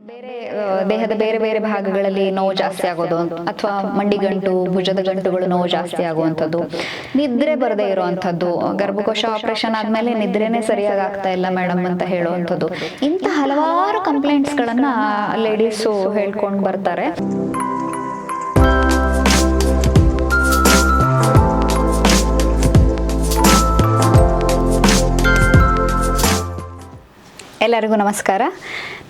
ಬೇರೆ ದೇಹದ ಬೇರೆ ಬೇರೆ ಭಾಗಗಳಲ್ಲಿ ನೋವು ಜಾಸ್ತಿ ಆಗೋದು ಅಥವಾ ಮಂಡಿಗಂಟು ಭುಜದ ಗಂಟುಗಳು ನೋವು ಜಾಸ್ತಿ ಆಗುವಂಥದ್ದು. ನಿದ್ರೆ ಬರದೇ ಇರುವಂಥದ್ದು. ಗರ್ಭಕೋಶ ಆಪರೇಷನ್ ಆದ್ಮೇಲೆ ನಿದ್ರೆನೇ ಸರಿಯಾಗಿ ಆಗ್ತಾ ಇಲ್ಲ ಮೇಡಮ್ ಅಂತ ಹೇಳುವಂಥದ್ದು. ಇಂಥ ಹಲವಾರು ಕಂಪ್ಲೇಂಟ್ಸ್ ಗಳನ್ನ ಲೇಡೀಸು ಹೇಳ್ಕೊಂಡು ಬರ್ತಾರೆ. ಎಲ್ಲರಿಗೂ ನಮಸ್ಕಾರ.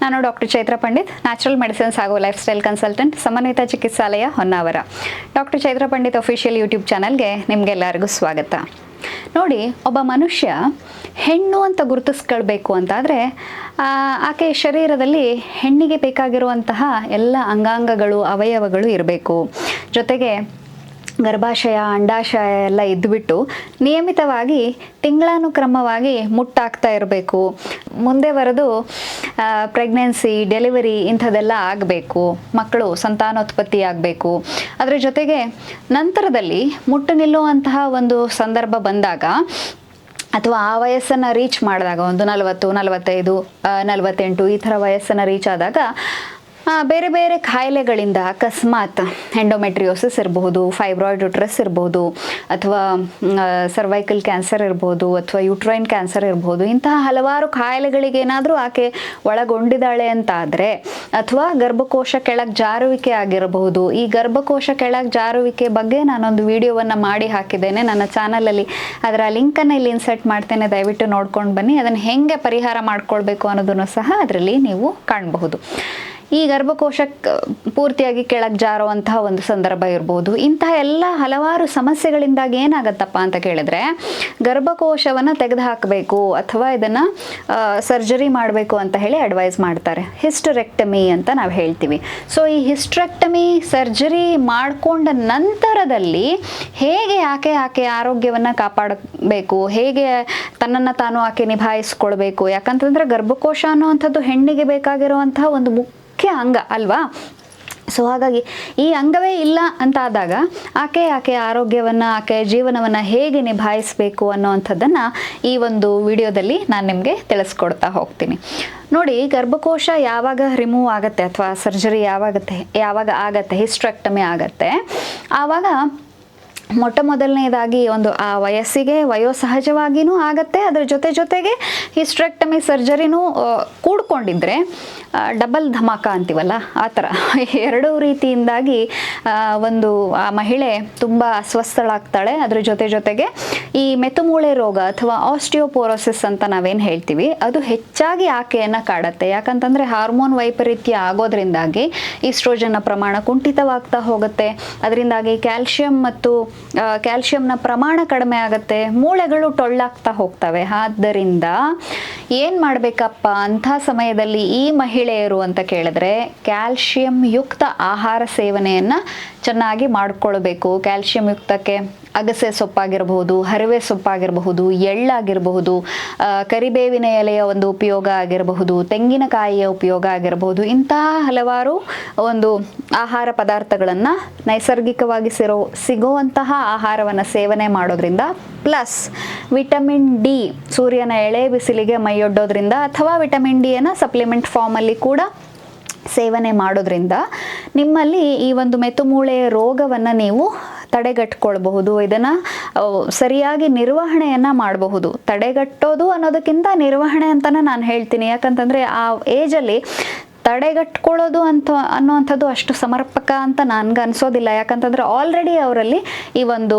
ನಾನು doctor Chaitra Pandit, natural medicines ಹಾಗೂ lifestyle consultant, Samanvita ಚಿಕಿತ್ಸಾಲಯ Honnavar. Doctor Chaitra Pandit official YouTube ಚಾನಲ್ಗೆ ನಿಮಗೆಲ್ಲರಿಗೂ ಸ್ವಾಗತ. ನೋಡಿ, ಒಬ್ಬ ಮನುಷ್ಯ ಹೆಣ್ಣು ಅಂತ ಗುರುತಿಸ್ಕೊಳ್ಬೇಕು ಅಂತಾದರೆ ಆಕೆ ಶರೀರದಲ್ಲಿ ಹೆಣ್ಣಿಗೆ ಬೇಕಾಗಿರುವಂತಹ ಎಲ್ಲ ಅಂಗಾಂಗಗಳು, ಅವಯವಗಳು ಇರಬೇಕು. ಜೊತೆಗೆ ಗರ್ಭಾಶಯ, ಅಂಡಾಶಯ ಎಲ್ಲ ಇದ್ದುಬಿಟ್ಟು ನಿಯಮಿತವಾಗಿ ತಿಂಗಳಾನುಕ್ರಮವಾಗಿ ಮುಟ್ಟಾಗ್ತಾ ಇರಬೇಕು. ಮುಂದೆ ಬರೆದು ಪ್ರೆಗ್ನೆನ್ಸಿ ಡೆಲಿವರಿ ಇಂಥದ್ದೆಲ್ಲ ಆಗಬೇಕು. ಮಕ್ಕಳು ಸಂತಾನೋತ್ಪತ್ತಿ ಆಗಬೇಕು. ಅದರ ಜೊತೆಗೆ ನಂತರದಲ್ಲಿ ಮುಟ್ಟು ನಿಲ್ಲುವಂತಹ ಒಂದು ಸಂದರ್ಭ ಬಂದಾಗ ಅಥವಾ ಆ ವಯಸ್ಸನ್ನು ರೀಚ್ ಮಾಡಿದಾಗ ಒಂದು ನಲವತ್ತು, ನಲವತ್ತೈದು ನಲವತ್ತೆಂಟು ಈ ಥರ ವಯಸ್ಸನ್ನು ರೀಚ್ ಆದಾಗ ಬೇರೆ ಬೇರೆ ಕಾಯಿಲೆಗಳಿಂದ ಅಕಸ್ಮಾತ್ ಎಂಡೋಮೆಟ್ರಿಯೋಸಿಸ್ ಇರಬಹುದು ಫೈಬ್ರಾಯ್ಡ್ ಯುಟ್ರಸ್ ಇರ್ಬೋದು ಅಥವಾ ಸರ್ವೈಕಲ್ ಕ್ಯಾನ್ಸರ್ ಇರ್ಬೋದು ಅಥವಾ ಯುಟ್ರೈನ್ ಕ್ಯಾನ್ಸರ್ ಇರ್ಬೋದು ಇಂತಹ ಹಲವಾರು ಕಾಯಿಲೆಗಳಿಗೆ ಏನಾದರೂ ಆಕೆ ಒಳಗೊಂಡಿದ್ದಾಳೆ ಅಂತ ಆದರೆ ಅಥವಾ ಗರ್ಭಕೋಶ ಕೆಳಗೆ ಜಾರುವಿಕೆ ಆಗಿರಬಹುದು. ಈ ಗರ್ಭಕೋಶ ಕೆಳಗೆ ಜಾರುವಿಕೆ ಬಗ್ಗೆ ನಾನೊಂದು ವಿಡಿಯೋವನ್ನು ಮಾಡಿ ಹಾಕಿದ್ದೇನೆ. ನನ್ನ ಚಾನಲಲ್ಲಿ ಅದರ ಲಿಂಕನ್ನು ಇಲ್ಲಿ ಇನ್ಸರ್ಟ್ ಮಾಡ್ತೇನೆ. ದಯವಿಟ್ಟು ನೋಡ್ಕೊಂಡು ಬನ್ನಿ. ಅದನ್ನು ಹೇಗೆ ಪರಿಹಾರ ಮಾಡ್ಕೊಳ್ಬೇಕು ಅನ್ನೋದನ್ನು ಸಹ ಅದರಲ್ಲಿ ನೀವು ಕಾಣಬಹುದು. ಈ ಗರ್ಭಕೋಶ ಪೂರ್ತಿಯಾಗಿ ಕೆಳಗೆ ಜಾರುವಂತಹ ಒಂದು ಸಂದರ್ಭ ಇರ್ಬೋದು. ಇಂತಹ ಎಲ್ಲ ಹಲವಾರು ಸಮಸ್ಯೆಗಳಿಂದಾಗಿ ಏನಾಗತ್ತಪ್ಪ ಅಂತ ಕೇಳಿದ್ರೆ, ಗರ್ಭಕೋಶವನ್ನು ತೆಗೆದುಹಾಕಬೇಕು ಅಥವಾ ಇದನ್ನು ಸರ್ಜರಿ ಮಾಡಬೇಕು ಅಂತ ಹೇಳಿ ಅಡ್ವೈಸ್ ಮಾಡ್ತಾರೆ. ಹಿಸ್ಟರೆಕ್ಟಮಿ ಅಂತ ನಾವು ಹೇಳ್ತೀವಿ. ಸೊ, ಈ ಹಿಸ್ಟ್ರೆಕ್ಟಮಿ ಸರ್ಜರಿ ಮಾಡಿಕೊಂಡ ನಂತರದಲ್ಲಿ ಹೇಗೆ ಆಕೆ ಆಕೆ ಆರೋಗ್ಯವನ್ನು ಕಾಪಾಡಬೇಕು, ಹೇಗೆ ತನ್ನನ್ನು ತಾನು ಆಕೆ ನಿಭಾಯಿಸ್ಕೊಳ್ಬೇಕು, ಯಾಕಂತಂದ್ರೆ ಗರ್ಭಕೋಶ ಅನ್ನುವಂಥದ್ದು ಹೆಣ್ಣಿಗೆ ಬೇಕಾಗಿರುವಂತಹ ಒಂದು ಮುಖ್ಯ ಅಂಗ ಅಲ್ವಾ? ಸೊ ಹಾಗಾಗಿ ಈ ಅಂಗವೇ ಇಲ್ಲ ಅಂತ ಆದಾಗ ಆಕೆ ಆಕೆ ಆರೋಗ್ಯವನ್ನು ಆಕೆಯ ಜೀವನವನ್ನು ಹೇಗೆ ನಿಭಾಯಿಸಬೇಕು ಅನ್ನೋವಂಥದ್ದನ್ನು ಈ ಒಂದು ವಿಡಿಯೋದಲ್ಲಿ ನಾನು ನಿಮಗೆ ತಿಳಿಸ್ಕೊಡ್ತಾ ಹೋಗ್ತೀನಿ. ನೋಡಿ ಗರ್ಭಕೋಶ ಯಾವಾಗ ರಿಮೂವ್ ಆಗುತ್ತೆ ಅಥವಾ ಸರ್ಜರಿ ಯಾವಾಗತ್ತೆ ಯಾವಾಗ ಆಗತ್ತೆ ಹಿಸ್ಟ್ರೆಕ್ಟಮಿ ಆಗತ್ತೆ ಆವಾಗ ಮೊಟ್ಟ ಮೊದಲನೇದಾಗಿ ಒಂದು ಆ ವಯಸ್ಸಿಗೆ ವಯೋಸಹಜವಾಗಿಯೂ ಆಗುತ್ತೆ ಅದರ ಜೊತೆ ಜೊತೆಗೆ ಹಿಸ್ಟ್ರೆಕ್ಟಮಿ ಸರ್ಜರಿನೂ ಆ, ಕೂಡ್ಕೊಂಡಿದ್ರೆ ಡಬಲ್ ಧಮಾಕ ಅಂತೀವಲ್ಲ, ಆ ಥರ. ಎರಡೂ ರೀತಿಯಿಂದಾಗಿ ಒಂದು, ಆ ಮಹಿಳೆ ತುಂಬ ಅಸ್ವಸ್ಥಳಾಗ್ತಾಳೆ. ಅದ್ರ ಜೊತೆ ಜೊತೆಗೆ ಈ ಮೆತುಮೂಳೆ ರೋಗ ಅಥವಾ ಆಸ್ಟಿಯೋಪೋರೋಸಿಸ್ ಅಂತ ನಾವೇನು ಹೇಳ್ತೀವಿ, ಅದು ಹೆಚ್ಚಾಗಿ ಆಕೆಯನ್ನು ಕಾಡತ್ತೆ. ಯಾಕಂತಂದರೆ ಹಾರ್ಮೋನ್ ವೈಪರೀತ್ಯ ಆಗೋದ್ರಿಂದಾಗಿ ಈಸ್ಟ್ರೋಜನ್ನ ಪ್ರಮಾಣ ಕುಂಠಿತವಾಗ್ತಾ ಹೋಗುತ್ತೆ. ಅದರಿಂದಾಗಿ ಕ್ಯಾಲ್ಶಿಯಂ ಮತ್ತು ಕ್ಯಾಲ್ಶಿಯಂನ ಪ್ರಮಾಣ ಕಡಿಮೆ ಆಗುತ್ತೆ. ಮೂಳೆಗಳು ಟೊಳ್ಳಾಗ್ತಾ ಹೋಗ್ತವೆ. ಆದ್ದರಿಂದ ಏನು ಮಾಡಬೇಕಪ್ಪ ಅಂಥ ಸಮಯದಲ್ಲಿ ಈ ಮಹಿಳೆಯರು ಅಂತ ಕೇಳಿದ್ರೆ ಕ್ಯಾಲ್ಶಿಯಂ ಯುಕ್ತ ಆಹಾರ ಸೇವನೆಯನ್ನು ಚೆನ್ನಾಗಿ ಮಾಡಿಕೊಳ್ಬೇಕು. ಕ್ಯಾಲ್ಶಿಯಂ ಯುಕ್ತಕ್ಕೆ ಅಗಸೆ ಸೊಪ್ಪಾಗಿರಬಹುದು, ಹರಿವೆ ಸೊಪ್ಪಾಗಿರಬಹುದು, ಎಳ್ಳಾಗಿರಬಹುದು ಕರಿಬೇವಿನ ಎಲೆಯ ಒಂದು ಉಪಯೋಗ ಆಗಿರಬಹುದು, ತೆಂಗಿನಕಾಯಿಯ ಉಪಯೋಗ ಆಗಿರಬಹುದು, ಇಂತಹ ಹಲವಾರು ಒಂದು ಆಹಾರ ಪದಾರ್ಥಗಳನ್ನು ನೈಸರ್ಗಿಕವಾಗಿ ಸಿರೋ, ಸಿಗುವಂತಹ ಆಹಾರವನ್ನು ಸೇವನೆ ಮಾಡೋದ್ರಿಂದ, ಪ್ಲಸ್ ವಿಟಮಿನ್ ಡಿ ಸೂರ್ಯನ ಎಳೆ ಬಿಸಿಲಿಗೆ ಮೈಯೊಡ್ಡೋದ್ರಿಂದ ಅಥವಾ ವಿಟಮಿನ್ ಡಿಯನ್ನು ಸಪ್ಲಿಮೆಂಟ್ ಫಾರ್ಮಲ್ಲಿ ಕೂಡ ಸೇವನೆ ಮಾಡೋದ್ರಿಂದ ನಿಮ್ಮಲ್ಲಿ ಈ ಒಂದು ಮೆತುಮೂಳೆಯ ರೋಗವನ್ನು ನೀವು ತಡೆಗಟ್ಕೊಳ್ಬಹುದು. ಇದನ್ನು ಸರಿಯಾಗಿ ನಿರ್ವಹಣೆಯನ್ನು ಮಾಡಬಹುದು. ತಡೆಗಟ್ಟೋದು ಅನ್ನೋದಕ್ಕಿಂತ ನಿರ್ವಹಣೆ ಅಂತಲೇ ನಾನು ಹೇಳ್ತೀನಿ. ಯಾಕಂತಂದರೆ ಆ ಏಜಲ್ಲಿ ತಡೆಗಟ್ಕೊಳ್ಳೋದು ಅಂತ, ಅನ್ನುವಂಥದ್ದು ಅಷ್ಟು ಸಮರ್ಪಕ ಅಂತ ನನ್ಗೆ ಅನಿಸೋದಿಲ್ಲ. ಯಾಕಂತಂದರೆ ಆಲ್ರೆಡಿ ಅವರಲ್ಲಿ ಈ ಒಂದು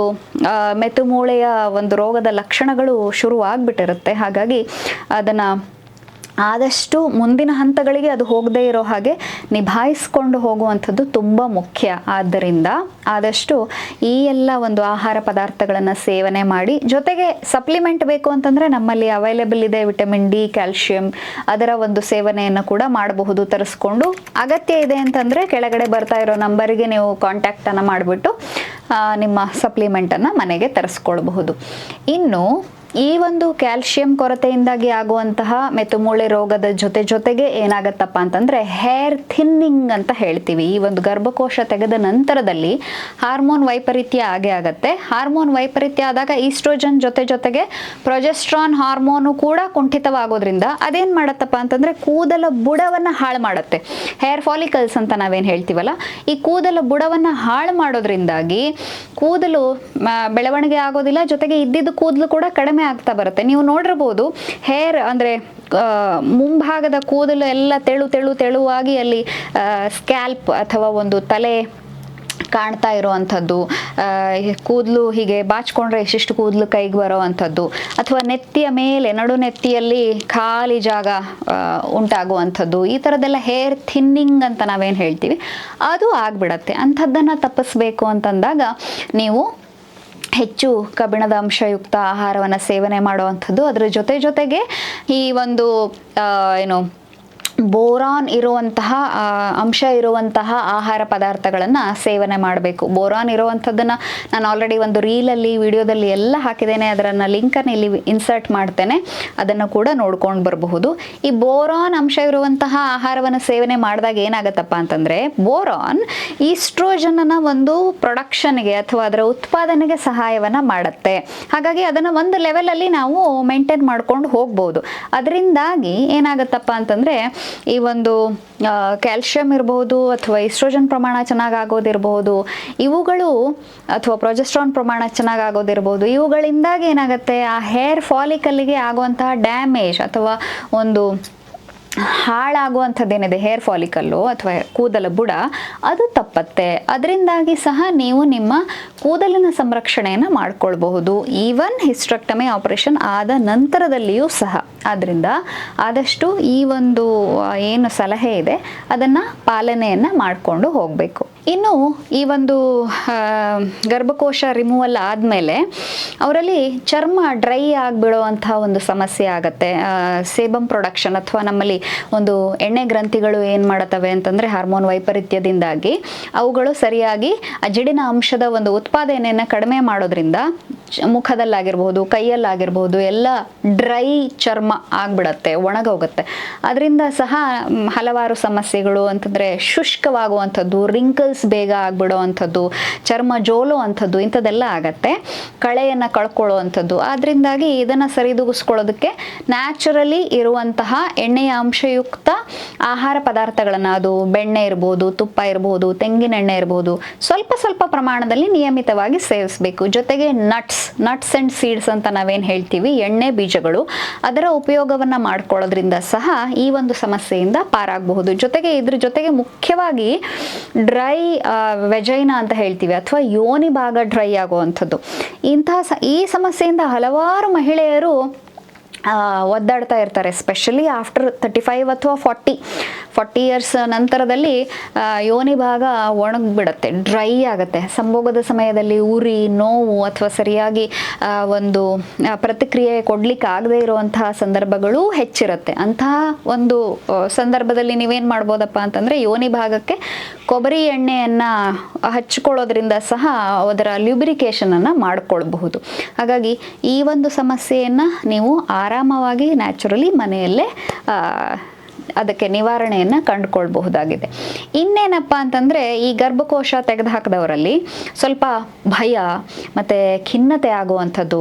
ಮೆತುಮೂಳೆಯ ಒಂದು ರೋಗದ ಲಕ್ಷಣಗಳು ಶುರುವಾಗ್ಬಿಟ್ಟಿರುತ್ತೆ. ಹಾಗಾಗಿ ಅದನ್ನು ಆದಷ್ಟು ಮುಂದಿನ ಹಂತಗಳಿಗೆ ಅದು ಹೋಗದೇ ಇರೋ ಹಾಗೆ ನಿಭಾಯಿಸ್ಕೊಂಡು ಹೋಗುವಂಥದ್ದು ತುಂಬ ಮುಖ್ಯ. ಆದ್ದರಿಂದ ಆದಷ್ಟು ಈ ಎಲ್ಲ ಒಂದು ಆಹಾರ ಪದಾರ್ಥಗಳನ್ನು ಸೇವನೆ ಮಾಡಿ, ಜೊತೆಗೆ ಸಪ್ಲಿಮೆಂಟ್ ಬೇಕು ಅಂತಂದರೆ ನಮ್ಮಲ್ಲಿ ಅವೈಲೇಬಲ್ ಇದೆ ವಿಟಮಿನ್ ಡಿ ಕ್ಯಾಲ್ಶಿಯಂ ಅದರ ಒಂದು ಸೇವನೆಯನ್ನು ಕೂಡ ಮಾಡಬಹುದು ತರಿಸ್ಕೊಂಡು. ಅಗತ್ಯ ಇದೆ ಅಂತಂದರೆ ಕೆಳಗಡೆ ಬರ್ತಾ ಇರೋ ನಂಬರಿಗೆ ನೀವು ಕಾಂಟ್ಯಾಕ್ಟನ್ನು ಮಾಡಿಬಿಟ್ಟು ನಿಮ್ಮ ಸಪ್ಲಿಮೆಂಟನ್ನು ಮನೆಗೆ ತರಿಸ್ಕೊಳ್ಬಹುದು. ಇನ್ನು ಈ ಒಂದು ಕ್ಯಾಲ್ಸಿಯಂ ಕೊರತೆಯಿಂದಾಗಿ ಆಗುವಂತಹ ಮೆತುಮೂಳೆ ರೋಗದ ಜೊತೆ ಜೊತೆಗೆ ಏನಾಗತ್ತಪ್ಪ ಅಂತಂದ್ರೆ ಹೇರ್ ಥಿನ್ನಿಂಗ್ ಅಂತ ಹೇಳ್ತೀವಿ. ಈ ಒಂದು ಗರ್ಭಕೋಶ ತೆಗೆದ ನಂತರದಲ್ಲಿ ಹಾರ್ಮೋನ್ ವೈಪರೀತ್ಯ ಆಗೇ ಆಗತ್ತೆ. ಹಾರ್ಮೋನ್ ವೈಪರೀತ್ಯ ಆದಾಗ ಈಸ್ಟ್ರೋಜನ್ ಜೊತೆ ಜೊತೆಗೆ ಪ್ರೊಜೆಸ್ಟ್ರಾನ್ ಹಾರ್ಮೋನು ಕೂಡ ಕುಂಠಿತವಾಗೋದ್ರಿಂದ ಅದೇನ್ ಮಾಡತ್ತಪ್ಪ ಅಂತಂದ್ರೆ ಕೂದಲ ಬುಡವನ್ನ ಹಾಳು ಮಾಡುತ್ತೆ. ಹೇರ್ ಫಾಲಿಕಲ್ಸ್ ಅಂತ ನಾವೇನ್ ಹೇಳ್ತೀವಲ್ಲ, ಈ ಕೂದಲ ಬುಡವನ್ನ ಹಾಳು ಮಾಡೋದ್ರಿಂದಾಗಿ ಕೂದಲು ಬೆಳವಣಿಗೆ ಆಗೋದಿಲ್ಲ, ಜೊತೆಗೆ ಇದ್ದಿದ್ದು ಕೂದಲು ಕೂಡ ಕಡಿಮೆ ಆಗ್ತಾ ಬರುತ್ತೆ. ನೀವು ನೋಡಿರ್ಬೋದು ಹೇರ್ ಅಂದರೆ ಮುಂಭಾಗದ ಕೂದಲು ಎಲ್ಲ ತೆಳು ತೆಳು ತೆಳುವಾಗಿ ಅಲ್ಲಿ ಸ್ಕ್ಯಾಲ್ಪ್ ಅಥವಾ ಒಂದು ತಲೆ ಕಾಣ್ತಾ ಇರುವಂಥದ್ದು ಕೂದಲು ಹೀಗೆ ಬಾಚ್ಕೊಂಡ್ರೆ ಎಷ್ಟೆಷ್ಟು ಕೂದಲು ಕೈಗೆ ಬರೋ ಅಂಥದ್ದು ಅಥವಾ ನೆತ್ತಿಯ ಮೇಲೆ, ನಡು ನೆತ್ತಿಯಲ್ಲಿ ಖಾಲಿ ಜಾಗ ಉಂಟಾಗುವಂಥದ್ದು, ಈ ಥರದ್ದೆಲ್ಲ ಹೇರ್ ಥಿನ್ನಿಂಗ್ ಅಂತ ನಾವೇನು ಹೇಳ್ತೀವಿ, ಅದು ಆಗಿಬಿಡತ್ತೆ. ಅಂಥದ್ದನ್ನು ತಪ್ಪಿಸ್ಬೇಕು ಅಂತಂದಾಗ, ನೀವು ಹೆಚ್ಚು ಕಬ್ಬಿಣದ ಅಂಶಯುಕ್ತ ಆಹಾರವನ್ನು ಸೇವನೆ ಮಾಡುವಂಥದ್ದು. ಅದರ ಜೊತೆ ಜೊತೆಗೆ ಈ ಒಂದು ಏನು ಬೋರಾನ್ ಇರುವಂತಹ ಅಂಶ ಇರುವಂತಹ ಆಹಾರ ಪದಾರ್ಥಗಳನ್ನು ಸೇವನೆ ಮಾಡಬೇಕು. ಬೋರಾನ್ ಇರುವಂಥದ್ದನ್ನು ನಾನು ಆಲ್ರೆಡಿ ಒಂದು ರೀಲಲ್ಲಿ, ವಿಡಿಯೋದಲ್ಲಿ ಎಲ್ಲ ಹಾಕಿದ್ದೇನೆ. ಅದರನ್ನು ಲಿಂಕನ್ನು ಇಲ್ಲಿ ಇನ್ಸರ್ಟ್ ಮಾಡ್ತೇನೆ. ಅದನ್ನು ಕೂಡ ನೋಡ್ಕೊಂಡು ಬರಬಹುದು. ಈ ಬೋರಾನ್ ಅಂಶ ಇರುವಂತಹ ಆಹಾರವನ್ನು ಸೇವನೆ ಮಾಡಿದಾಗ ಏನಾಗುತ್ತಪ್ಪ ಅಂತಂದರೆ, ಬೋರಾನ್ ಈಸ್ಟ್ರೋಜನ್ನ ಒಂದು ಪ್ರೊಡಕ್ಷನ್ಗೆ ಅಥವಾ ಅದರ ಉತ್ಪಾದನೆಗೆ ಸಹಾಯವನ್ನು ಮಾಡುತ್ತೆ. ಹಾಗಾಗಿ ಅದನ್ನು ಒಂದು ಲೆವೆಲಲ್ಲಿ ನಾವು ಮೇಂಟೈನ್ ಮಾಡ್ಕೊಂಡು ಹೋಗ್ಬೋದು. ಅದರಿಂದಾಗಿ ಏನಾಗುತ್ತಪ್ಪ ಅಂತಂದರೆ ಈ ಒಂದು ಕ್ಯಾಲ್ಶಿಯಂ ಇರಬಹುದು ಅಥವಾ ಇಸ್ಟ್ರೋಜನ್ ಪ್ರಮಾಣ ಚೆನ್ನಾಗಿ ಆಗೋದಿರಬಹುದು ಇವುಗಳು ಅಥವಾ ಪ್ರೊಜೆಸ್ಟ್ರಾನ್ ಪ್ರಮಾಣ ಚೆನ್ನಾಗಿ ಆಗೋದಿರಬಹುದು ಇವುಗಳಿಂದಾಗಿ ಏನಾಗುತ್ತೆ? ಆ ಹೇರ್ ಫಾಲಿಕಲ್ಲಿಗೆ ಆಗುವಂತಹ ಡ್ಯಾಮೇಜ್ ಅಥವಾ ಒಂದು ಹಾಳಾಗುವಂಥದ್ದೇನಿದೆ ಹೇರ್ ಫಾಲಿಕಲ್ಲು ಅಥವಾ ಕೂದಲ ಬುಡ, ಅದು ತಪ್ಪತ್ತೆ. ಅದರಿಂದಾಗಿ ಸಹ ನೀವು ನಿಮ್ಮ ಕೂದಲಿನ ಸಂರಕ್ಷಣೆಯನ್ನು ಮಾಡಿಕೊಳ್ಬಹುದು. ಈವನ್ ಹಿಸ್ಟ್ರಕ್ಟಮಿ ಆಪರೇಷನ್ ಆದ ನಂತರದಲ್ಲಿಯೂ ಸಹ. ಆದ್ದರಿಂದ ಆದಷ್ಟು ಈ ಒಂದು ಏನು ಸಲಹೆ ಇದೆ, ಅದನ್ನು ಪಾಲನೆಯನ್ನು ಮಾಡಿಕೊಂಡು ಹೋಗಬೇಕು. ಇನ್ನು ಈ ಒಂದು ಗರ್ಭಕೋಶ ರಿಮೂವಲ್ ಆದಮೇಲೆ ಅವರಲ್ಲಿ ಚರ್ಮ ಡ್ರೈ ಆಗಿಬಿಡುವಂಥ ಒಂದು ಸಮಸ್ಯೆ ಆಗುತ್ತೆ. ಸೇಬಮ್ ಪ್ರೊಡಕ್ಷನ್ ಅಥವಾ ನಮ್ಮಲ್ಲಿ ಒಂದು ಎಣ್ಣೆ ಗ್ರಂಥಿಗಳು ಏನು ಮಾಡುತ್ತವೆ ಅಂತಂದರೆ ಹಾರ್ಮೋನ್ ವೈಪರೀತ್ಯದಿಂದಾಗಿ ಅವುಗಳು ಸರಿಯಾಗಿ ಆ ಜಿಡಿನ ಅಂಶದ ಒಂದು ಉತ್ಪಾದನೆಯನ್ನು ಕಡಿಮೆ ಮಾಡೋದ್ರಿಂದ ಮುಖದಲ್ಲಾಗಿರ್ಬೋದು ಕೈಯಲ್ಲಾಗಿರ್ಬೋದು ಎಲ್ಲ ಡ್ರೈ ಚರ್ಮ ಆಗ್ಬಿಡತ್ತೆ, ಒಣಗೋಗುತ್ತೆ. ಅದರಿಂದ ಸಹ ಹಲವಾರು ಸಮಸ್ಯೆಗಳು ಅಂತಂದರೆ ಶುಷ್ಕವಾಗುವಂಥದ್ದು ರಿಂಕಲ್ಸ್ ಬೇಗ ಆಗ್ಬಿಡುವಂಥದ್ದು, ಚರ್ಮ ಜೋಲು ಅಂಥದ್ದು ಇಂಥದ್ದೆಲ್ಲ ಆಗತ್ತೆ, ಕಳೆಯನ್ನು ಕಳ್ಕೊಳ್ಳುವಂಥದ್ದು. ಆದ್ರಿಂದಾಗಿ ಇದನ್ನು ಸರಿದೂಗಿಸ್ಕೊಳ್ಳೋದಕ್ಕೆ ನ್ಯಾಚುರಲಿ ಇರುವಂತಹ ಎಣ್ಣೆಯ ಅಂಶಯುಕ್ತ ಆಹಾರ ಪದಾರ್ಥಗಳನ್ನು, ಅದು ಬೆಣ್ಣೆ ಇರ್ಬೋದು, ತುಪ್ಪ ಇರ್ಬೋದು, ತೆಂಗಿನೆಣ್ಣೆ ಇರ್ಬೋದು, ಸ್ವಲ್ಪ ಸ್ವಲ್ಪ ಪ್ರಮಾಣದಲ್ಲಿ ನಿಯಮಿತವಾಗಿ ಸೇವಿಸಬೇಕು. ಜೊತೆಗೆ ನಟ್ಸ್ ನಟ್ಸ್ ಆ್ಯಂಡ್ ಸೀಡ್ಸ್ ಅಂತ ನಾವೇನು ಹೇಳ್ತೀವಿ? ಎಣ್ಣೆ ಬೀಜಗಳು. ಅದರ ಉಪಯೋಗವನ್ನು ಮಾಡ್ಕೊಳ್ಳೋದ್ರಿಂದ ಸಹ ಈ ಒಂದು ಸಮಸ್ಯೆಯಿಂದ ಪಾರಾಗಬಹುದು. ಜೊತೆಗೆ ಇದ್ರ ಜೊತೆಗೆ ಮುಖ್ಯವಾಗಿ ಡ್ರೈ ವೆಜೈನಾ ಅಂತ ಹೇಳ್ತೀವಿ, ಅಥವಾ ಯೋನಿ ಭಾಗ ಡ್ರೈ ಆಗುವಂಥದ್ದು. ಇಂತಹ ಈ ಸಮಸ್ಯೆಯಿಂದ ಹಲವಾರು ಮಹಿಳೆಯರು ಒದ್ದಾಡ್ತಾ ಇರ್ತಾರೆ ಸ್ಪೆಷಲಿ ಆಫ್ಟರ್ ತರ್ಟಿ ಫೈವ್ ಅಥವಾ ಫಾರ್ಟಿ ಫಾರ್ಟಿ ಇಯರ್ಸ್ ನಂತರದಲ್ಲಿ ಯೋನಿ ಭಾಗ ಒಣಗಿಬಿಡುತ್ತೆ ಡ್ರೈ ಆಗುತ್ತೆ. ಸಂಭೋಗದ ಸಮಯದಲ್ಲಿ ಉರಿ, ನೋವು ಅಥವಾ ಸರಿಯಾಗಿ ಒಂದು ಪ್ರತಿಕ್ರಿಯೆ ಕೊಡ್ಲಿಕ್ಕೆ ಆಗದೇ ಇರುವಂತಹ ಸಂದರ್ಭಗಳು ಹೆಚ್ಚಿರುತ್ತೆ. ಅಂತಹ ಒಂದು ಸಂದರ್ಭದಲ್ಲಿ ನೀವೇನು ಮಾಡ್ಬೋದಪ್ಪ ಅಂತಂದರೆ, ಯೋನಿ ಭಾಗಕ್ಕೆ ಕೊಬ್ಬರಿ ಎಣ್ಣೆಯನ್ನು ಹಚ್ಕೊಳ್ಳೋದ್ರಿಂದ ಸಹ ಅದರ ಲ್ಯೂಬ್ರಿಕೇಷನನ್ನು ಮಾಡಿಕೊಳ್ಬಹುದು. ಹಾಗಾಗಿ ಈ ಒಂದು ಸಮಸ್ಯೆಯನ್ನು ನೀವು ಆರಾಮವಾಗಿ ನ್ಯಾಚುರಲಿ ಮನೆಯಲ್ಲೇ ಅದಕ್ಕೆ ನಿವಾರಣೆಯನ್ನು ಕಂಡುಕೊಳ್ಬಹುದಾಗಿದೆ. ಇನ್ನೇನಪ್ಪ ಅಂತಂದರೆ, ಈ ಗರ್ಭಕೋಶ ತೆಗೆದುಹಾಕಿದವರಲ್ಲಿ ಸ್ವಲ್ಪ ಭಯ, ಮತ್ತು ಖಿನ್ನತೆ ಆಗುವಂಥದ್ದು,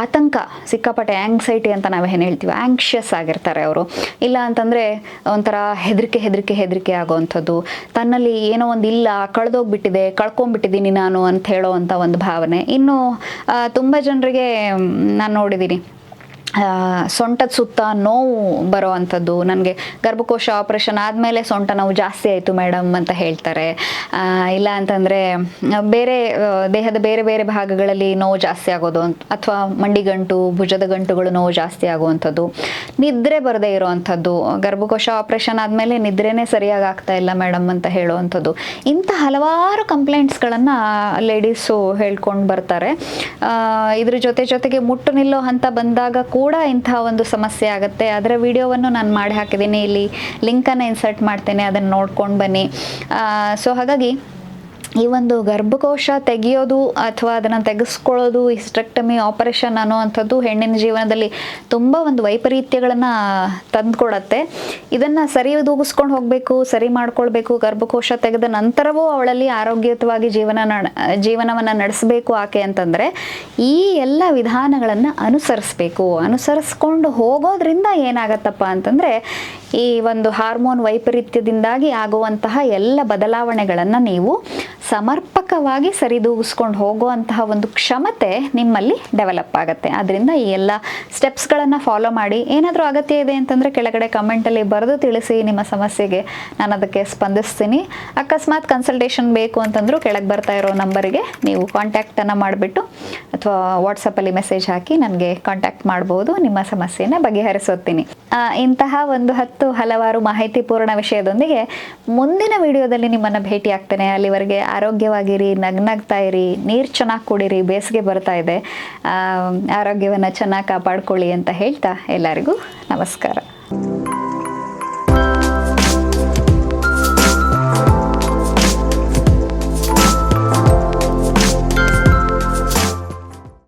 ಆತಂಕ, ಸಿಕ್ಕಾಪಟ್ಟೆ ಆ್ಯಂಗ್ಸೈಟಿ ಅಂತ ನಾವು ಏನು ಹೇಳ್ತೀವಿ ಆ್ಯಂಕ್ಷಿಯಸ್ ಆಗಿರ್ತಾರೆ ಅವರು. ಇಲ್ಲ ಅಂತಂದರೆ, ಒಂಥರ ಹೆದರಿಕೆ ಹೆದರಿಕೆ ಹೆದರಿಕೆ ಆಗುವಂಥದ್ದು, ತನ್ನಲ್ಲಿ ಏನೋ ಒಂದು ಇಲ್ಲ, ಕಳೆದೋಗ್ಬಿಟ್ಟಿದೆ ಕಳ್ಕೊಂಬಿಟ್ಟಿದ್ದೀನಿ ನಾನು ಅಂತ ಹೇಳೋವಂಥ ಒಂದು ಭಾವನೆ. ಇನ್ನು ತುಂಬ ಜನರಿಗೆ ನಾನು ನೋಡಿದ್ದೀನಿ ಸೊಂಟದ ಸುತ್ತ ನೋವು ಬರೋ ಅಂಥದ್ದು ನನಗೆ ಗರ್ಭಕೋಶ ಆಪರೇಷನ್ ಆದಮೇಲೆ ಸೊಂಟ ನೋವು ಜಾಸ್ತಿ ಆಯಿತು ಮೇಡಮ್ ಅಂತ ಹೇಳ್ತಾರೆ. ಇಲ್ಲ ಅಂತಂದರೆ ಬೇರೆ ದೇಹದ ಬೇರೆ ಬೇರೆ ಭಾಗಗಳಲ್ಲಿ ನೋವು ಜಾಸ್ತಿ ಆಗೋದು ಅಂತ, ಅಥವಾ ಮಂಡಿಗಂಟು, ಭುಜದ ಗಂಟುಗಳು ನೋವು ಜಾಸ್ತಿ ಆಗುವಂಥದ್ದು. ನಿದ್ರೆ ಬರದೇ ಇರೋವಂಥದ್ದು. ಗರ್ಭಕೋಶ ಆಪರೇಷನ್ ಆದಮೇಲೆ ನಿದ್ರೆನೇ ಸರಿಯಾಗಿ ಆಗ್ತಾ ಇಲ್ಲ ಮೇಡಮ್ ಅಂತ ಹೇಳುವಂಥದ್ದು. ಇಂಥ ಹಲವಾರು ಕಂಪ್ಲೇಂಟ್ಸ್ಗಳನ್ನು ಲೇಡೀಸು ಹೇಳ್ಕೊಂಡು ಬರ್ತಾರೆ. ಇದ್ರ ಜೊತೆ ಜೊತೆಗೆ ಮುಟ್ಟು ನಿಲ್ಲೋ ಹಂತ ಬಂದಾಗ ಕೂಡ ಇಂತಹ ಒಂದು ಸಮಸ್ಯೆ ಆಗುತ್ತೆ. ಅದರ ವಿಡಿಯೋವನ್ನು ನಾನು ಮಾಡಿ ಹಾಕಿದ್ದೀನಿ ಇಲ್ಲಿ ಲಿಂಕನ್ನು ಇನ್ಸರ್ಟ್ ಮಾಡ್ತೇನೆ. ಅದನ್ನು ನೋಡ್ಕೊಂಡು ಬನ್ನಿ. ಸೊ ಹಾಗಾಗಿ ಈ ಒಂದು ಗರ್ಭಕೋಶ ತೆಗೆಯೋದು ಅಥವಾ ಅದನ್ನು ತೆಗೆಸ್ಕೊಳ್ಳೋದು ಇಸ್ಟ್ರೆಕ್ಟಮಿ ಆಪರೇಷನ್ ಅನ್ನುವಂಥದ್ದು ಹೆಣ್ಣಿನ ಜೀವನದಲ್ಲಿ ತುಂಬ ಒಂದು ವೈಪರೀತ್ಯಗಳನ್ನು ತಂದುಕೊಡತ್ತೆ. ಇದನ್ನು ಸರಿ ದೂಗಿಸ್ಕೊಂಡು ಹೋಗಬೇಕು, ಸರಿ ಮಾಡ್ಕೊಳ್ಬೇಕು, ಗರ್ಭಕೋಶ ತೆಗೆದ ನಂತರವೂ ಅವಳಲ್ಲಿ ಆರೋಗ್ಯಯುತವಾಗಿ ಜೀವನ ನಡ, ಜೀವನವನ್ನು ನಡೆಸಬೇಕು ಆಕೆ ಅಂತಂದರೆ ಈ ಎಲ್ಲ ವಿಧಾನಗಳನ್ನು ಅನುಸರಿಸಬೇಕು. ಅನುಸರಿಸ್ಕೊಂಡು ಹೋಗೋದ್ರಿಂದ ಏನಾಗತ್ತಪ್ಪ ಅಂತಂದರೆ ಈ ಒಂದು ಹಾರ್ಮೋನ್ ವೈಪರೀತ್ಯದಿಂದಾಗಿ ಆಗುವಂತಹ ಎಲ್ಲ ಬದಲಾವಣೆಗಳನ್ನು ನೀವು ಸಮರ್ಪಕವಾಗಿ ಸರಿದೂಗಿಸ್ಕೊಂಡು ಹೋಗುವಂತಹ ಒಂದು ಕ್ಷಮತೆ ನಿಮ್ಮಲ್ಲಿ ಡೆವಲಪ್ ಆಗುತ್ತೆ. ಅದರಿಂದ ಈ ಎಲ್ಲ ಸ್ಟೆಪ್ಸ್ಗಳನ್ನು ಫಾಲೋ ಮಾಡಿ. ಏನಾದರೂ ಅಗತ್ಯ ಇದೆ ಅಂತಂದರೆ ಕೆಳಗಡೆ ಕಮೆಂಟಲ್ಲಿ ಬರೆದು ತಿಳಿಸಿ, ನಿಮ್ಮ ಸಮಸ್ಯೆಗೆ ನಾನು ಅದಕ್ಕೆ ಸ್ಪಂದಿಸ್ತೀನಿ. ಅಕಸ್ಮಾತ್ ಕನ್ಸಲ್ಟೇಷನ್ ಬೇಕು ಅಂತಂದರೂ ಕೆಳಗೆ ಬರ್ತಾ ಇರೋ ನಂಬರಿಗೆ ನೀವು ಕಾಂಟ್ಯಾಕ್ಟನ್ನು ಮಾಡಿಬಿಟ್ಟು, ಅಥವಾ ವಾಟ್ಸಪ್ಪಲ್ಲಿ ಮೆಸೇಜ್ ಹಾಕಿ ನನಗೆ ಕಾಂಟ್ಯಾಕ್ಟ್ ಮಾಡ್ಬೋದು, ನಿಮ್ಮ ಸಮಸ್ಯೆನ ಬಗೆಹರಿಸುತ್ತೀನಿ. ಇಂತಹ ಒಂದು ಹತ್ತು ಹಲವಾರು ಮಾಹಿತಿಪೂರ್ಣ ವಿಷಯದೊಂದಿಗೆ ಮುಂದಿನ ವಿಡಿಯೋದಲ್ಲಿ ನಿಮ್ಮನ್ನು ಭೇಟಿ ಆಗ್ತೇನೆ ಅಲ್ಲಿವರೆಗೆ ಆರೋಗ್ಯವಾಗಿರಿ, ನಗ್ನಗ್ತಾ ಇರಿ, ನೀರು ಚೆನ್ನಾಗಿ ಕುಡಿರಿ, ಬೇಸಿಗೆ ಬರ್ತಾ ಇದೆ. ಆರೋಗ್ಯವನ್ನು ಚೆನ್ನಾಗಿ ಕಾಪಾಡ್ಕೊಳ್ಳಿ ಅಂತ ಹೇಳ್ತಾ ಎಲ್ಲರಿಗೂ ನಮಸ್ಕಾರ.